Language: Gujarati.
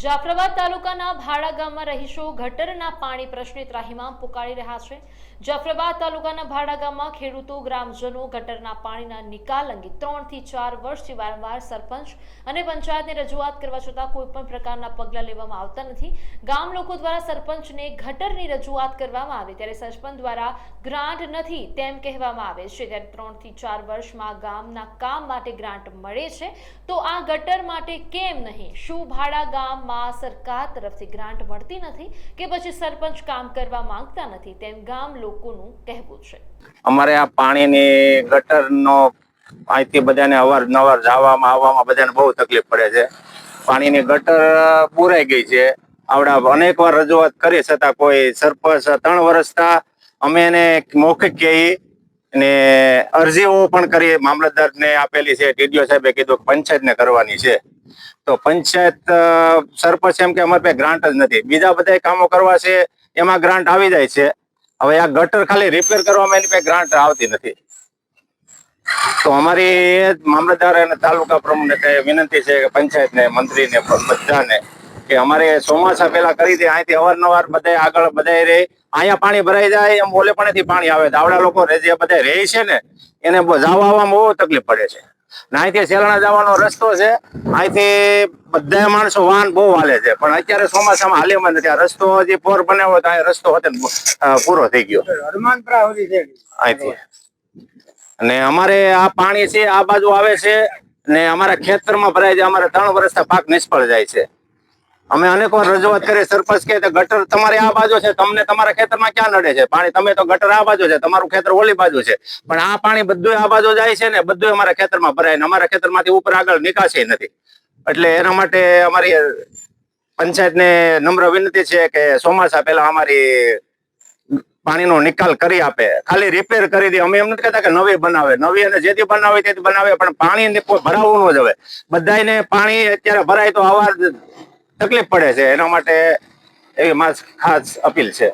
જાફરાબાદ તાલુકાના ભાડા ગામમાં રહીશો ગટરના પાણી પ્રશ્ને ત્રાહીમામ પુકારી રહ્યા છે. જાફરાબાદ તાલુકાના ભાડા ગામમાં ખેડૂતો, ગ્રામજનો ગટરના પાણીના નિકાલ અંગે ત્રણથી ચાર વર્ષથી વારંવાર સરપંચ અને પંચાયતને રજૂઆત કરવા છતાં કોઈપણ પ્રકારના પગલાં લેવામાં આવતા નથી. ગામ લોકો દ્વારા સરપંચને ગટરની રજૂઆત કરવામાં આવે ત્યારે સરપંચ દ્વારા ગ્રાન્ટ નથી તેમ કહેવામાં આવે છે. ત્યારે ત્રણથી ચાર વર્ષમાં ગામના કામ માટે ગ્રાન્ટ મળે છે, તો આ ગટર માટે કેમ નહીં? શું ભાડા ગામમાં સરકાર તરફથી ગ્રાન્ટ મળતી નથી કે પછી સરપંચ કામ કરવા માંગતા નથી તેમ ગામ લોકોનું કહેવું છે. અમારે આ પાણીની ગટરનો અહીંથી બધાને અવારનવાર જવામાં આવવામાં બધાને બહુ તકલીફ પડે છે. પાણીની ગટર પૂરાઈ ગઈ છે. આવડા અનેક વાર રજૂઆત કરી, છતાં કોઈ સરપંચ ત્રણ વર્ષતા અમે એને મૌખિક કહી અરજી હું પણ કરી મામલતદારને આપેલી છે ટીડીઓ સાહેબે કીધું પંચાયત પંચાયતને કરવાની છે. તો પંચાયત સરપંચ એમ કે અમારે પાસે ગ્રાન્ટ જ નથી. બીજા બધા કામો કરવા છે, એમાં ગ્રાન્ટ આવી જાય છે. હવે આ ગટર ખાલી રિપેર કરવામાં એની પાસે ગ્રાન્ટ આવતી નથી. તો અમારી મામલતદાર અને તાલુકા પ્રમુખને વિનંતી છે કે પંચાયતને, મંત્રીને, બધાને કે અમારે ચોમાસા પેલા કરી દે અહીંથી અવારનવાર બધા આગળ બધા રહે અહીંયા પાણી ભરાઈ જાય એમ ઓલે પણ પાણી આવે. દાવડા આવડા લોકો જે બધા રહે છે ને એને જવા આવવામાં બહુ તકલીફ પડે છે. અહીંથી સેલણા જવાનો રસ્તો છે. અહીંથી બધા માણસો વાહન બહુ હાલે છે. પણ અત્યારે ચોમાસામાં હાલેમાં નથી. આ રસ્તો હજી પોર બનાવ્યો તો અહીંયા રસ્તો હતો પૂરો થઈ ગયો. અહીંથી. અને અમારે આ પાણી છે આ બાજુ આવે છે. ને અમારા ખેતરમાં ભરાય છે. અમારે ત્રણ વર્ષના પાક નિષ્ફળ જાય છે. અમે અનેક રજૂઆત કરી, સરપંચ કે ગટર તમારે આ બાજુ છે, તમને તમારા ખેતરમાં ક્યાં નડે છે? પાણી, તમે તો ગટર આ બાજુ છે, તમારું ખેતર ઓલી બાજુ છે. પણ આ પાણી બધું આ બાજુ જાય છે ને બધું અમારા ખેતરમાં ભરાય અમારા ખેતરમાંથી ઉપર આગળ નિકાસી નથી. એટલે એના માટે અમારી પંચાયતને નમ્ર વિનંતી છે કે ચોમાસા પહેલા અમારી પાણીનો નિકાલ કરી આપે. ખાલી રિપેર કરી દે. અમે એમ નથી કહેતા કે નવી બનાવે. નવી અને જેથી બનાવે તેથી બનાવે, પણ પાણી ભરાવવું ન જ હવે. બધાને પાણી અત્યારે ભરાય તો આવા જ તકલીફ પડે છે. એના માટે એવી માસ્ક ખાસ અપીલ છે.